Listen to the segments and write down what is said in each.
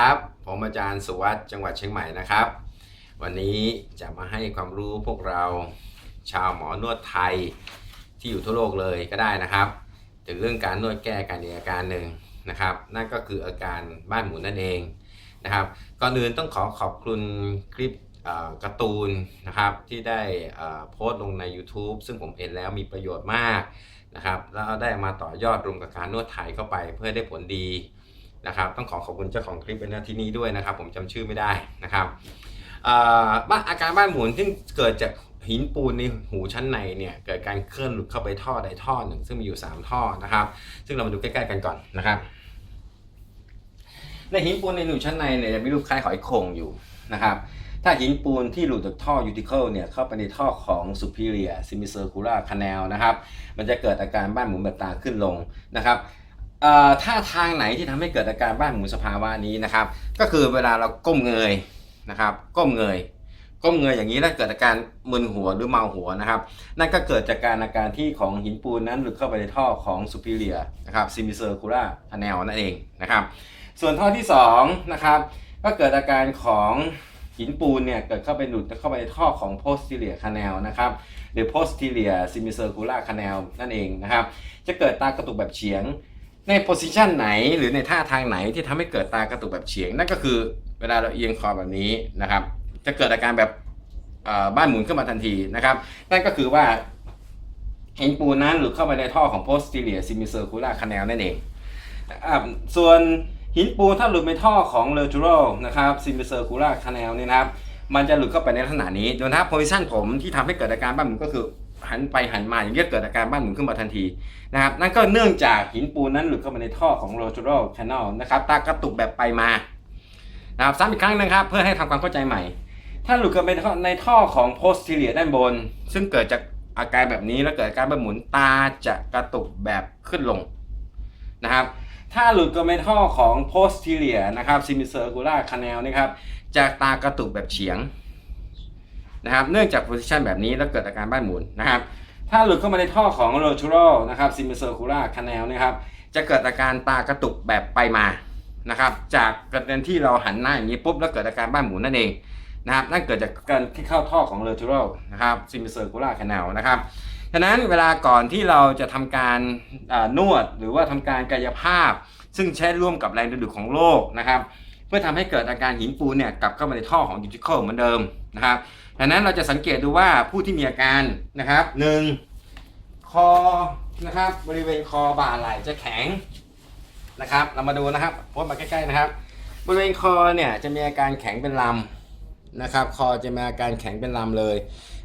ครับผมอาจารย์สุวัสด์จังหวัดเชียงใหม่นะครับ วันนี้จะมาให้ความรู้พวกเราชาวหมอนวดไทยที่อยู่ทั่วโลกเลยก็ได้นะครับ ถึงเรื่องการนวดแก้การอีกอาการหนึ่งนะครับ นั่นก็คืออาการบ้านหมุนนั่นเองนะครับก่อนอื่นต้องขอขอบคุณคลิปการ์ตูนนะครับที่ได้โพสต์ลงใน YouTube ซึ่งผมเห็นแล้วมีประโยชน์มากนะครับแล้วได้มาต่อยอดรวมกับการนวดไทยเข้าไปเพื่อได้ผลดี นะครับ ต้องขอขอบคุณเจ้าของคลิปในที่นี้ด้วยนะครับ ผมจำชื่อไม่ได้นะครับเอ่อบ้านอาการบ้านหมุนที่เกิดจากหินปูนในหูชั้นในเนี่ยเกิดการเคลื่อนหลุดเข้าไปท่อใดท่อหนึ่ง ซึ่งมีอยู่ 3 ท่อนะครับ ซึ่งเรามาดูใกล้ๆกันก่อนนะครับ ในหินปูนในหูชั้นในเนี่ยจะมีรูปคล้ายหอยโข่งอยู่นะครับ ถ้าหินปูนที่หลุดจากท่อยูติเคิลเนี่ยเข้าไปในท่อของ superior semicircular canal นะครับ มันจะเกิดอาการบ้านหมุนแบบตาขึ้นลงนะครับ เอ่อถ้าทางไหนที่ทำให้เกิดอาการบ้านหมุนสภาวะนี้นะครับ ก็คือเวลาเราก้มเงยนะครับ ก้มเงย ก้มเงยอย่างนี้แล้วเกิดอาการมึนหัวหรือเมาหัวนะครับ นั่นก็เกิดจากการอาการที่ของหินปูนนั้นหลุดเข้าไปในท่อของ superior นะครับ semicircular canal นั่นเองนะครับ ส่วนท่อที่2นะครับก็เกิดอาการของหินปูนเนี่ยเกิดเข้าไปหลุดเข้าไปในท่อของ posterior canal นะครับหรือ posterior semicircular canal นั่นเองนะครับ จะเกิดตากระตุกแบบเฉียง ในโพสิชันไหนหรือในท่าทางไหนที่ทำให้เกิดตากระตุกแบบเฉียง นั่นก็คือเวลาเราเอียงคอแบบนี้นะครับ จะเกิดอาการแบบบ้านหมุนขึ้นมาทันทีนะครับ นั่นก็คือว่าหินปูนนั้นหลุดเข้าไปในท่อของ posterior semicircular canal นั่นเองส่วนหินปูนถ้าหลุดในท่อของ lateral นะครับ semicircular canal เนี่ยนะครับ มันจะหลุดเข้าไปในลักษณะนี้โดยนะครับโพสิชันผมที่ทำให้เกิดอาการบ้านหมุนก็คือ หันไปหันมาอย่างนี้ยเกิดอาการบ้านหมุนขึ้นมาทันทีนะครับนั่นก็เนื่องจากหินปูนนั้นหลุดเข้ามาในท่อของ lateral canal นะครับตากระตุกแบบไปมานะครับซ้ำอีกครั้งนะครับ เพื่อให้ทำความเข้าใจใหม่ ถ้าหลุดเข้าไปในท่อของ posterior ด้านบน ซึ่งเกิดจากอาการแบบนี้แล้วเกิดอาการแบบหมุนตาจะกระตุกแบบขึ้นลงนะครับถ้าหลุดเข้าไปในท่อของ posterior นะครับ semicircular canal นะครับจะตากระตุกแบบเฉียง นะครับเนื่องจาก position แบบนี้แล้วเกิดอาการบ้านหมุนนะครับถ้าหลุดเข้ามาในท่อของ lateral นะครับ semicircular canal นะครับจะเกิดอาการตากระตุกแบบไปมานะครับจากกรณีที่เราหันหน้าอย่างนี้ปุ๊บแล้วเกิดอาการบ้านหมุนนั่นเองนะครับนั่นเกิดจากการที่เข้าท่อของ lateral นะครับ semicircular canal นะครับฉะนั้นเวลาก่อนที่เราจะทำการนวดหรือว่าทำการกายภาพ ซึ่งใช้ร่วมกับแรงดึงดูดของโลกนะครับเพื่อทำให้เกิดอาการหินปูนเนี่ยกลับเข้ามาในท่อของ uticle เหมือนเดิมนะครับ ดังนั้นเราจะสังเกตดูว่าผู้ที่มีอาการนะครับหนึ่งคอนะครับบริเวณคอบ่าไหล่จะแข็งนะครับ เรามาดูนะครับพสต์มาใกล้ๆนะครับ บริเวณคอเนี่ยจะมีอาการแข็งเป็นลำนะครับ คอจะมีอาการแข็งเป็นลำเลย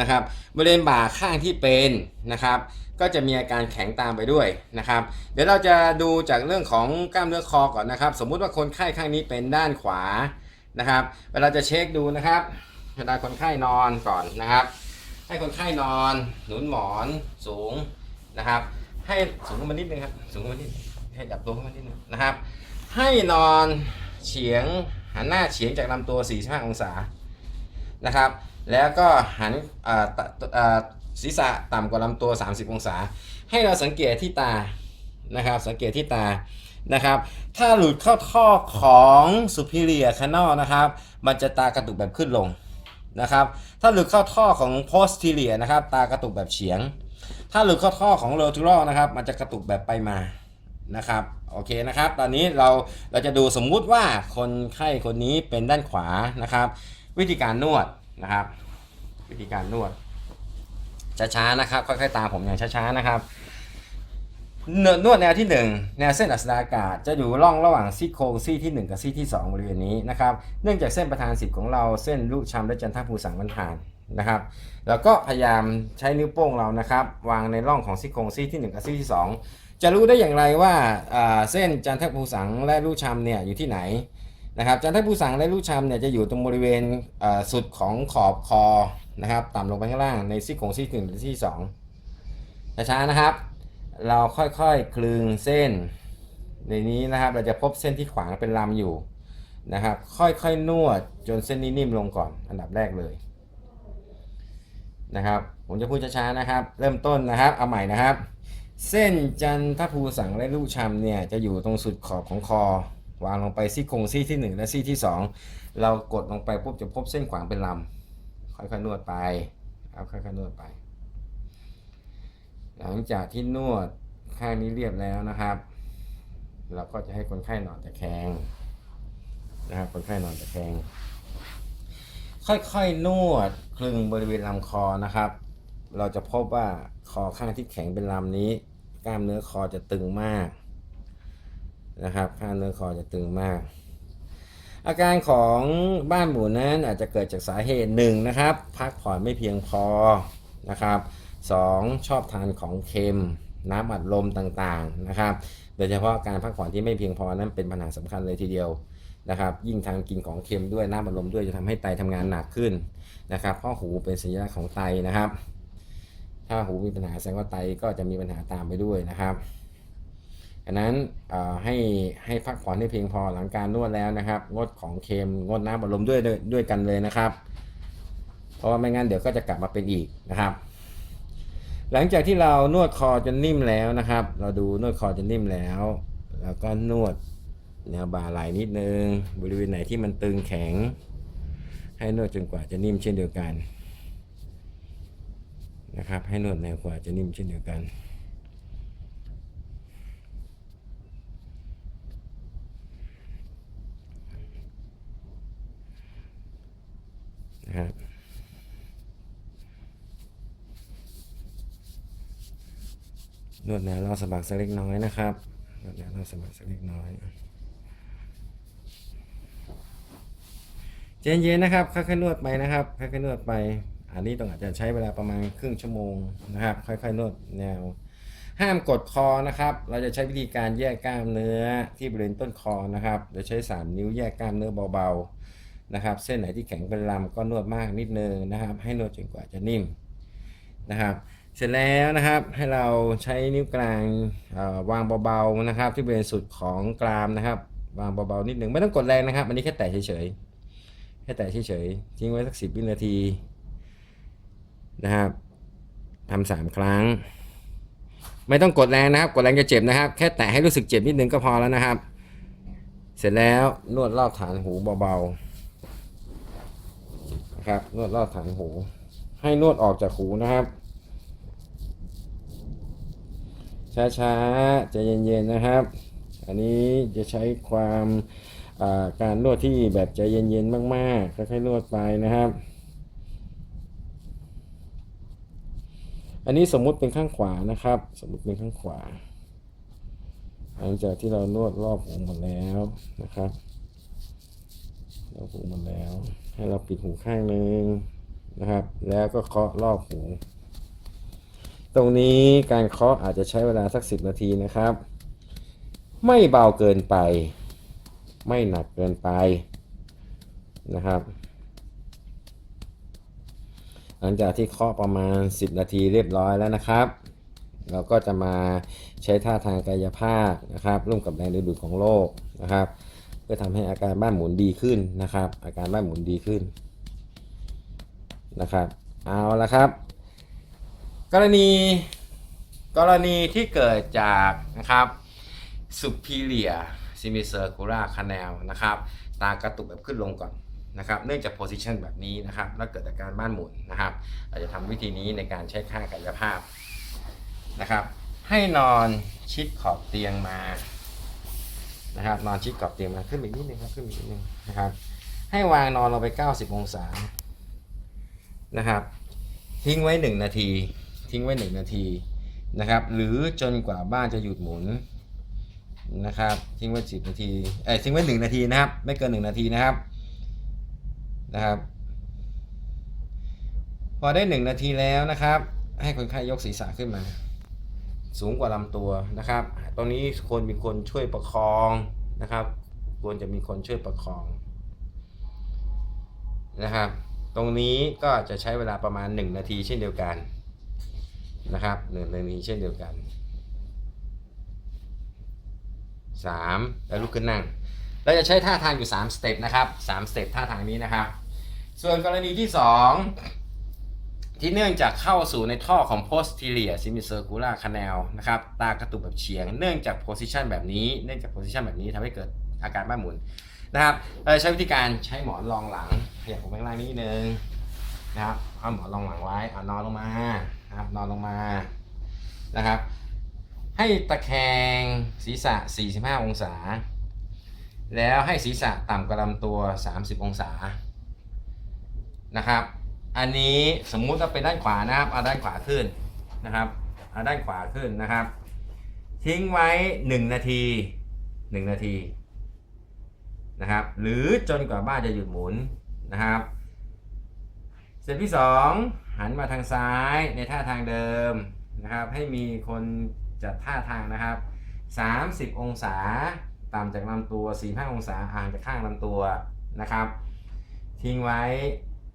นะครับ บริเวณบ่าข้างที่เป็นนะครับ ก็จะมีอาการแข็งตามไปด้วยนะครับ เดี๋ยวเราจะดูจากเรื่องของกล้ามเนื้อคอก่อนนะครับ สมมุติว่าคนไข้ข้างนี้เป็นด้านขวานะครับ เวลาจะเช็คดูนะครับ เวลาคนไข้นอนก่อนนะครับ ให้คนไข้นอน หนุนหมอนสูงนะครับ ให้สูงขึ้นมานิดนึงครับ สูงขึ้นมานิดนึงให้ดับตัวขึ้นมานิดนึงนะครับ ให้นอนเฉียงหันหน้าเฉียงจากลำตัว 45 องศานะครับ แล้วก็หันศีรษะต่ำกว่าลำตัว 30 องศา ให้เราสังเกตที่ตานะครับ สังเกตที่ตานะครับ ถ้าหลุดเข้าท่อของ superior canal นะครับ มันจะตากระตุกแบบขึ้นลง นะครับ ถ้าหลุดเข้าท่อของ posterior นะครับ ตากระตุกแบบเฉียง ถ้าหลุดเข้าท่อของ lateral นะครับ มันจะกระตุกแบบไปมานะครับ โอเคนะครับ ตอนนี้เราเราจะดูสมมุติว่าคนไข้คนนี้เป็นด้านขวานะครับ วิธีการนวดนะครับ วิธีการนวดช้าๆนะครับค่อยๆตามผมอย่างช้าๆนะครับ นวดแนวที่ 1 แนวเส้นอัสดาอากาศ จะอยู่ร่องระหว่างซี่โครงซี่ที่ 1 กับซี่ที่ 2 บริเวณนี้นะครับ เนื่องจากเส้นประธานสิบของเราเส้นลูกชำและจันทภูสังมันผ่านนะครับ แล้วก็พยายามใช้นิ้วโป้งเรานะครับ วางในร่องของซี่โครงซี่ที่ 1 กับซี่ที่ 2 จะรู้ได้อย่างไรว่าเส้นจันทภูสังและลูกชำเนี่ยอยู่ที่ไหนนะครับจันทภูสังและลูกชำเนี่ยจะอยู่ตรงบริเวณสุดของขอบคอนะครับต่ำลงไปข้างล่างในซี่โครงซี่หนึ่งหรือซี่ที่สองช้าๆนะครับ เราค่อยๆคลึงเส้น ในนี้นะครับ เราจะพบเส้นที่ขวางเป็นลำอยู่นะครับ ค่อยๆนวดจนเส้นนี้นิ่มลงก่อน อันดับแรกเลยนะครับ ผมจะพูดช้าๆนะครับ เริ่มต้นนะครับ เอาใหม่นะครับ เส้นจันทภูสังและลูกชำเนี่ยจะอยู่ตรงสุดขอบของคอ วางลงไปซี่โครงซี่ที่หนึ่งและซี่ที่สองเรากดลงไปปุ๊บจะพบเส้นขวางเป็นลำค่อยๆนวดไป เอาค่อยๆนวดไป หลังจากที่นวดข้างนี้เรียบแล้วนะครับ เราก็จะให้คนไข้นอนตะแคงนะครับคนไข้นอนตะแคง ค่อยๆนวดคลึงบริเวณลำคอนะครับ เราจะพบว่าคอข้างที่แข็งเป็นลำนี้ กล้ามเนื้อคอจะตึงมากนะครับกล้ามเนื้อคอจะตึงมาก อาการของบ้านหมุนนั้นอาจจะเกิดจากสาเหตุหนึ่งนะครับ พักผ่อนไม่เพียงพอนะครับ สองชอบทานของเค็ม น้ำอัดลมต่างๆนะครับ โดยเฉพาะการพักผ่อนที่ไม่เพียงพอนั้นเป็นปัญหาสำคัญเลยทีเดียวนะครับ ยิ่งทานกินของเค็มด้วยน้ำอัดลมด้วยจะทำให้ไตทำงานหนักขึ้นนะครับเพราะหูเป็นสัญลักษณ์ของไตนะครับ ถ้าหูมีปัญหาแสดงว่าไตก็จะมีปัญหาตามไปด้วยนะครับดังนั้นให้ให้พักผ่อนให้เพียงพอหลังการนวดแล้วนะครับ งดของเค็มงดน้ำอัดลมด้วยด้วยกันเลยนะครับ เพราะว่าไม่งั้นเดี๋ยวก็จะกลับมาเป็นอีกนะครับ หลังจากที่เรานวดคอจนนิ่มแล้วนะครับ เราดูนวดคอจนนิ่มแล้ว แล้วก็นวดแนวบ่าไหล่นิดนึง บริเวณไหนที่มันตึงแข็ง ให้นวดจนกว่าจะนิ่มเช่นเดียวกันนะครับ ให้นวดแนวกว่าจะนิ่มเช่นเดียวกัน นะครับ นวดแนวรอบสะบักสักเล็กน้อยนะครับนวดแนวรอบสะบักสักเล็กน้อยเย็นๆนะครับค่อยๆนวดไปนะครับค่อยๆนวดไป อันนี้ต้องอาจจะใช้เวลาประมาณครึ่งชั่วโมงนะครับ ค่อยๆนวดแนว ห้ามกดคอนะครับ เราจะใช้วิธีการแยกกล้ามเนื้อที่บริเวณต้นคอนะครับโดยใช้ 3 นิ้วแยกกล้ามเนื้อเบาๆนะครับ เส้นไหนที่แข็งเป็นลำก็นวดมากนิดนึงนะครับ ให้นวดจนกว่าจะนิ่มนะครับ เสร็จแล้วนะครับให้เราใช้นิ้วกลางวางเบาๆนะครับ ที่บริเวณสุดของกรามนะครับ วางเบาๆนิดหนึ่งไม่ต้องกดแรงนะครับ อันนี้แค่แตะเฉยๆแค่แตะเฉยๆทิ้งไว้สักสิบวินาทีนะครับทำสามครั้ง ไม่ต้องกดแรงนะครับ กดแรงจะเจ็บนะครับ แค่แตะให้รู้สึกเจ็บนิดนึงก็พอแล้วนะครับ เสร็จแล้วนวดรอบฐานหูเบาๆนะครับนวดรอบฐานหู ให้นวดออกจากหูนะครับ ช้าๆใจเย็นๆนะครับ อันนี้จะใช้ความาการนวดที่แบบใจเย็นๆมากๆค่อยๆนวดไปนะครับ อันนี้สมมุติเป็นข้างขวานะครับ สมมุติเป็นข้างขวาหลังจากที่เรานวดรอบหูหมดแล้วนะครับรอบหูหมดแล้ว ให้เราปิดหูข้างหนึ่งนะครับ แล้วก็เคาะรอบหู ตรงนี้การเคาะอาจจะใช้เวลาสักสิบนาทีนะครับ ไม่เบาเกินไป ไม่หนักเกินไปนะครับ หลังจากที่เคาะประมาณ 10 นาทีเรียบร้อยแล้วนะครับ เราก็จะมาใช้ท่าทางกายภาพนะครับร่วมกับแรงดึงดูดของโลกนะครับ เพื่อทำให้อาการบ้านหมุนดีขึ้นนะครับ อาการบ้านหมุนดีขึ้นนะครับ เอาละครับ กรณีกรณีที่เกิดจากนะครับ superior semicircular canal นะครับตากระตุกแบบขึ้นลงก่อนนะครับเนื่องจาก position แบบนี้นะครับแล้วเกิดอาการบ้านหมุนนะครับ เราจะทำวิธีนี้ในการใช้ค่ากายภาพนะครับ ให้นอนชิดขอบเตียงมานะครับนอนชิดขอบเตียงมาขึ้นอีกนิดนึงครับขึ้นอีกนิดนึงนะครับ ให้วางนอนลงไป 90 องศานะครับ ทิ้งไว้ 1 นาที ทิ้งไว้ 1 นาทีนะครับ หรือจนกว่าบ้านจะหยุดหมุนนะครับ ทิ้งไว้ 10 นาทีเอ้ทิ้งไว้ 1 นาทีนะครับ ไม่เกิน 1 นาทีนะครับนะครับ พอได้ 1 นาทีแล้วนะครับ ให้คนไข้ยกศีรษะขึ้นมา สูงกว่าลำตัวนะครับ ตรงนี้ควรมีคนช่วยประคองนะครับ ควรจะมีคนช่วยประคองนะครับ ตรงนี้ก็จะใช้เวลาประมาณ 1 นาทีเช่นเดียวกัน นะครับหนึ่งนาทีเช่นเดียวกัน 3 แล้วลุกขึ้นนั่ง เราจะใช้ท่าทางอยู่3สเต็ปนะครับ3สเต็ปท่าทางนี้นะครับ ส่วนกรณีที่ 2 ที่เนื่องจากเข้าสู่ในท่อของ posterior semicircular canal นะครับ ตากระตุกแบบเฉียง เนื่องจาก position แบบนี้ เนื่องจาก position แบบนี้ทำให้เกิดอาการบ้านหมุนนะครับ เราจะใช้วิธีการใช้หมอนรองหลังขยับผมไปข้างล่างนิดนึงนะครับเอาหมอนรองหลังไว้เอานอนลงมา นะครับนอนลงมานะครับ ให้ตะแคงศีรษะ 45 องศา แล้วให้ศีรษะต่ำกว่าลำตัว 30 องศานะครับ อันนี้สมมุติว่าเป็นด้านขวานะครับเอาด้านขวาขึ้นนะครับเอาด้านขวาขึ้นนะครับ ทิ้งไว้ 1 นาที 1 นาทีนะครับ หรือจนกว่าบ้านจะหยุดหมุนนะครับ เสเต็ปที่ 2 หันมาทางซ้ายในท่าทางเดิมนะครับให้มีคนจัดท่าทางนะครับ 30 องศาต่ำจากลำตัว 45 องศาห่างจากข้างลำตัวนะครับ ทิ้งไว้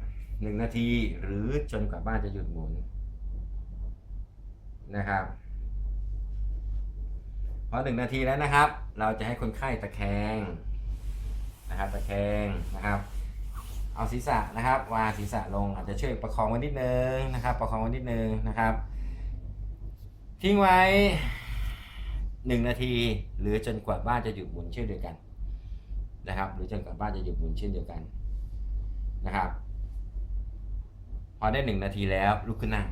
1 นาทีหรือจนกว่าบ้านจะหยุดหมุนนะครับพอหนึ่งนาทีแล้วนะครับ เราจะให้คนไข้ตะแคงนะครับตะแคงนะครับ เอาศีรษะนะครับวางศีรษะลงอาจจะช่วยประคองไว้นิดนึงนะครับ ประคองไว้นิดนึงนะครับ ทิ้งไว้หนึ่งนาที หรือจนกว่าบ้านจะหยุดหมุนเช่นเดียวกันนะครับ หรือจนกว่าบ้านจะหยุดหมุนเช่นเดียวกันนะครับ พอได้หนึ่งนาทีแล้วลุกขึ้นนั่ง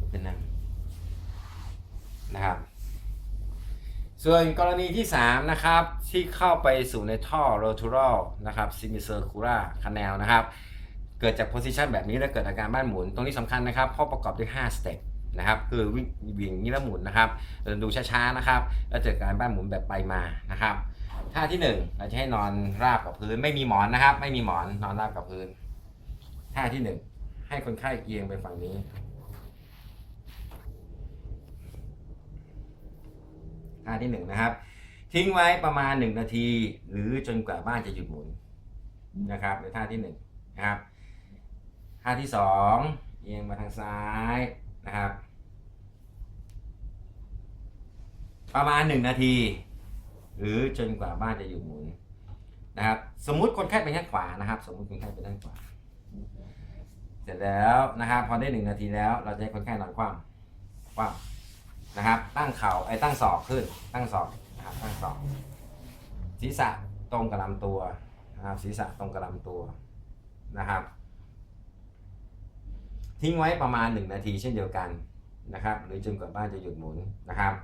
ลุกขึ้นนั่งนะครับ ส่วนกรณีที่ 3 นะครับ ที่เข้าไปสู่ในท่อ rotural นะครับ semicircular canal นะครับ เกิดจาก position แบบนี้แล้วเกิดอาการบ้านหมุน ตรงนี้สำคัญนะครับเพราะประกอบด้วย5 step นะครับคือวิ่งวิ่งอย่างนี้แล้วหมุนนะครับเราดูช้าๆนะครับ แล้วเกิดการบ้านหมุนแบบไปมานะครับท่าที่ 1 เราจะให้นอนราบกับพื้นไม่มีหมอนนะครับ ไม่มีหมอนนอนราบกับพื้น ท่าที่ 1 ให้คนไข้เอียงไปฝั่งนี้ ท่าที่หนึ่งนะครับ ทิ้งไว้ประมาณ 1 นาที หรือจนกว่าบ้านจะหยุดหมุนนะครับในท่าที่1นะครับท่าที่2เอียงมาทางซ้ายนะครับ ประมาณ 1 นาที หรือจนกว่าบ้านจะหยุดหมุนนะครับสมมุติคนไข้เป็นด้านขวานะครับ สมมุติคนไข้เป็นด้านขวา เสร็จแล้วนะครับพอได้ 1 นาทีแล้ว เราจะให้คนไข้นอนคว่ำคว่ำ นะครับ ตั้งเข่าไอ้ตั้งศอกขึ้น ตั้งศอกนะครับ ตั้งศอก ศีรษะตรงกับลำตัวนะครับ ศีรษะตรงกับลำตัวนะครับ ทิ้งไว้ประมาณ 1 นาทีเช่นเดียวกันนะครับ หรือจนกว่าบ้านจะหยุดหมุนนะครับ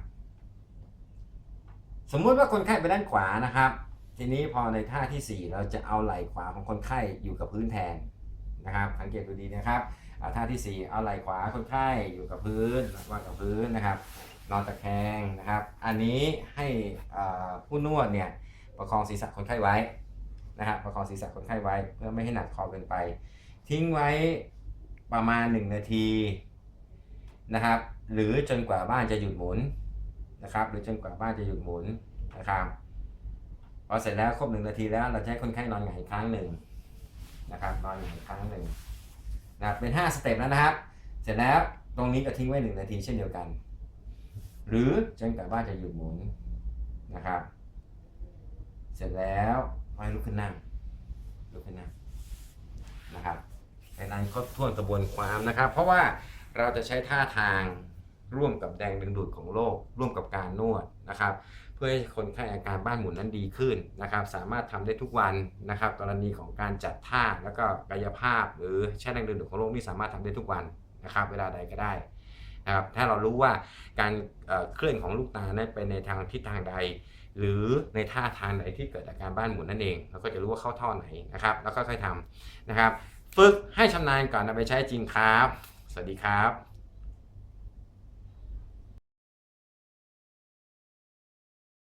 สมมุติว่าคนไข้ไปด้านขวานะครับ ทีนี้พอในท่าที่ 4 เราจะเอาไหล่ขวาของคนไข้อยู่กับพื้นแทนนะครับ สังเกตดูดีนะครับ อ่าท่าที่ 4 เอาไหล่ขวาคนไข้อยู่กับพื้นวางกับพื้นนะครับ นอนตะแคงนะครับ อันนี้ให้ผู้นวดเนี่ยประคองศีรษะคนไข้ไว้นะครับประคองศีรษะคนไข้ไว้ เพื่อไม่ให้หนักคอเกินไป ทิ้งไว้ประมาณ 1 นาทีนะครับ หรือจนกว่าบ้านจะหยุดหมุนนะครับ หรือจนกว่าบ้านจะหยุดหมุนนะครับพอเสร็จแล้วครบหนึ่งนาทีแล้วเราจะให้คนไข้นอนหงายอีกครั้งหนึ่งนะครับนอนหงายอีกครั้งหนึ่ง นะเป็น 5 สเต็ปแล้วนะครับ เสร็จแล้วตรงนี้ก็ทิ้งไว้ 1 นาทีเช่นเดียวกัน หรือจนกว่าบ้านจะหยุดหมุนนะครับ เสร็จแล้วให้ลุกขึ้นนั่งลุกขึ้นนั่งนะครับเป็นอันครบถ้วนกระบวนความนะครับ เพราะว่าเราจะใช้ท่าทางร่วมกับแรงดึงดูดของโลก ร่วมกับการนวดนะครับ เพื่อให้คนไข้อาการบ้านหมุนนั้นดีขึ้นนะครับ สามารถทำได้ทุกวันนะครับ กรณีของการจัดท่าแล้วก็กายภาพ หรือใช้แรงดึงดูดของโลกนี่สามารถทำได้ทุกวันนะครับ เวลาใดก็ได้นะครับถ้าเรารู้ว่าการเคลื่อนของลูกตานั้นไปในทางทิศทางใด หรือในท่าทางไหนที่เกิดอาการบ้านหมุนนั่นเอง เราก็จะรู้ว่าเข้าท่อไหนนะครับ แล้วก็ค่อยทำนะครับ ฝึกให้ชำนาญก่อนนำไปใช้จริงครับ สวัสดีครับ